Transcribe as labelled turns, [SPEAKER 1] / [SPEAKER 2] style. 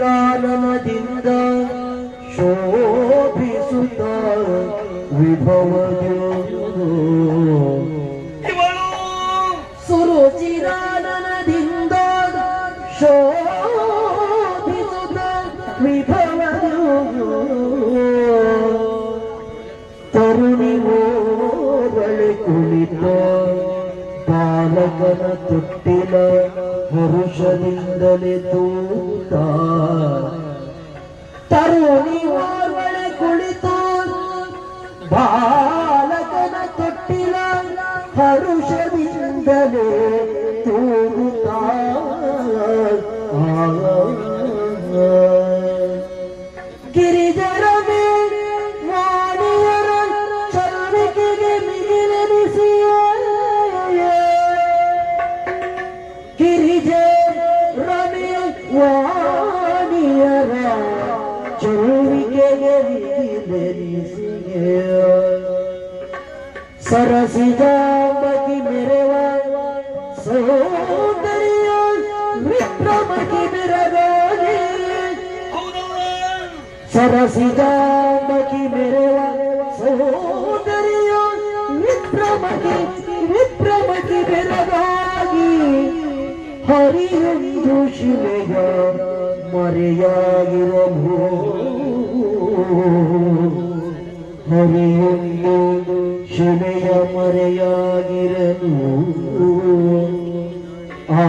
[SPEAKER 1] কানন জিন্দ শোভিসুত বিভব সুরুচিরানন জিন্দ শোভিসুত বিভব তরুণী মোরলে কুলিত বালকন ಹರುಷದಿಂದಲೇ ತೂತ ತರುಣಿ ಓರ್ವಳೆ ಕುಳಿತ ಬಾಲಕನ ತೊಟ್ಟಿಲ ಹರುಷದಿಂದಲೇ ತೂತ ಗಿರಿಜರ Vaniyara Çevike geridilerisin Sarasida baki mere var Sohdaryan Vikram ki mere gani. Sarasida baki mere var Sohdaryan Vikram ki Vikram ki ಹರಿಯೊಂದು ಶಿಲೆಯ ಮರೆಯಾಗಿರಲು ಹರಿಯೊಂದು ಶಿಲೆಯ ಮರೆಯಾಗಿರಲು ಆ